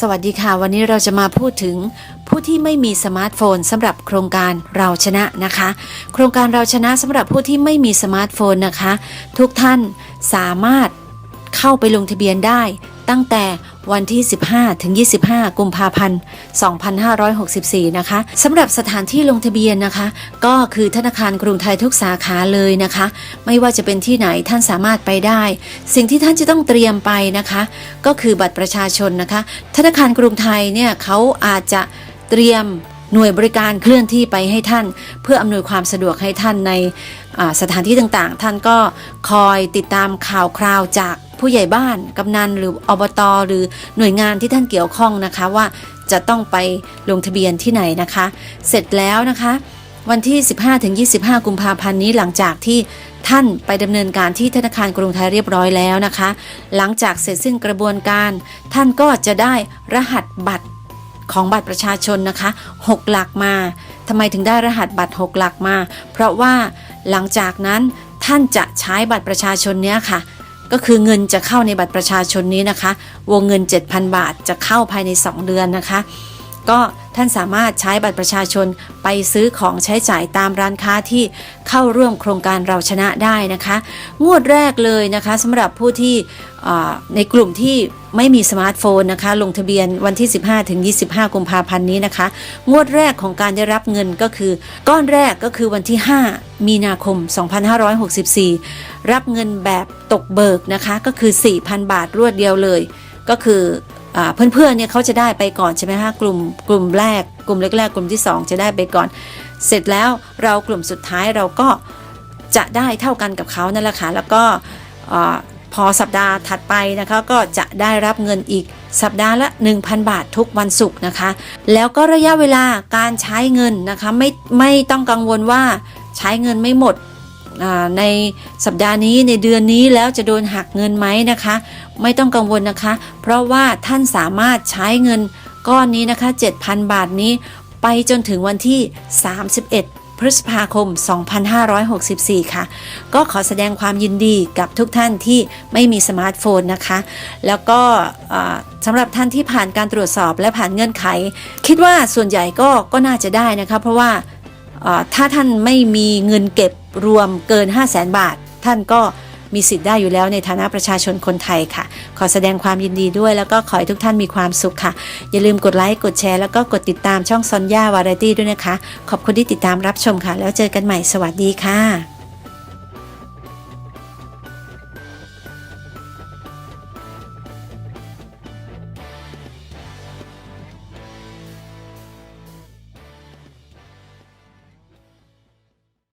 สวัสดีค่ะ วันนี้เราจะมาพูดถึงผู้ที่ไม่มีสมาร์ทโฟนสำหรับโครงการเราชนะนะคะ โครงการเราชนะสำหรับผู้ที่ไม่มีสมาร์ทโฟนนะคะ ทุกท่านสามารถเข้าไปลงทะเบียนได้ตั้งแต่ วันที่ 15 ถึง 25 กุมภาพันธ์ 2564 นะคะสำหรับสถานที่ลงทะเบียนนะคะ ก็คือธนาคารกรุงไทยทุกสาขาเลยนะคะ ไม่ว่าจะเป็นที่ไหนท่านสามารถไปได้ สิ่งที่ท่านจะต้องเตรียมไปนะคะ ก็คือบัตรประชาชนนะคะ ธนาคารกรุงไทยเนี่ยเขาอาจจะเตรียมหน่วยบริการเคลื่อนที่ไปให้ท่าน เพื่ออำนวยความสะดวกให้ท่านในสถานที่ต่างๆ ท่านก็คอยติดตามข่าวคราวจาก ผู้ใหญ่บ้านกำนันหรืออบตหรือหน่วยงานที่ท่านเกี่ยวข้องนะคะว่าจะต้องไปลงทะเบียนที่ไหนนะคะ เสร็จแล้วนะคะ วันที่ 15-25 กุมภาพันธ์นี้หลังจากที่ท่านไปดำเนินการที่ธนาคารกรุงไทยเรียบร้อยแล้วนะคะ หลังจากเสร็จสิ้นกระบวนการ ท่านก็จะได้รหัสบัตรของบัตรประชาชนนะคะ 6 หลักมาทำไมถึงได้รหัสบัตร 6 หลักมา เพราะว่าหลังจากนั้นท่านจะใช้บัตรประชาชนเนี้ยค่ะ ก็คือเงินจะเข้าในบัตรประชาชนนี้นะคะ วงเงิน 7,000 บาทจะเข้าภายใน 2 เดือนนะคะ ก็ ท่านสามารถใช้บัตรประชาชนไปซื้อของใช้จ่ายตามร้านค้าที่เข้าร่วมโครงการเราชนะได้นะคะ งวดแรกเลยนะคะสำหรับผู้ที่ในกลุ่มที่ไม่มีสมาร์ทโฟนนะคะ ลงทะเบียนวันที่ 15 ถึง 25 กุมภาพันธ์นี้นะคะ งวดแรกของการได้รับเงินก็คือ ก้อนแรกก็คือวันที่ 5 มีนาคม 2564 รับเงินแบบตกเบิกนะคะ ก็คือ 4,000 บาทรวดเดียวเลย ก็คือ เพื่อนๆเนี่ยเขาจะได้ไปก่อนใช่ไหมคะกลุ่มกลุ่มแรก กลุ่มแรกๆกลุ่มที่ 2 จะได้ไปก่อน เสร็จแล้วเรากลุ่มสุดท้ายเราก็จะได้เท่ากันกับเขานั่นแหละค่ะแล้วก็พอสัปดาห์ถัดไปนะคะก็จะได้รับเงินอีกสัปดาห์ละ 1,000 บาททุกวันศุกร์นะคะ แล้วก็ระยะเวลาการใช้เงินนะคะไม่ไม่ต้องกังวลว่าใช้เงินไม่หมด ในสัปดาห์นี้ในเดือนนี้แล้วจะโดนหักเงินไหมนะคะ ไม่ต้องกังวลนะคะ เพราะว่าท่านสามารถใช้เงินก้อนนี้นะคะ 7,000 บาทนี้ ไปจนถึงวันที่ 31พฤษภาคม 2564 ค่ะ ก็ขอแสดงความยินดีกับทุกท่านที่ไม่มีสมาร์ทโฟนนะคะ แล้วก็สำหรับท่านที่ผ่านการตรวจสอบและผ่านเงื่อนไข คิดว่าส่วนใหญ่ก็ก็น่าจะได้นะคะ เพราะว่า ถ้าท่านไม่มีเงินเก็บรวมเกิน 5 0 0แสนบาท ท่านก็มีสิทธิ์ได้อยู่แล้วในฐานะประชาชนคนไทยค่ะ ขอแสดงความยินดีด้วยแล้วก็ขอให้ทุกท่านมีความสุขค่ะ อย่าลืมกดไลค์ กดแชร์ แล้วก็กดติดตามช่องซอนย่าวาไรตี้ด้วยนะคะ ขอบคุณที่ติดตามรับชมค่ะ แล้วเจอกันใหม่สวัสดีค่ะ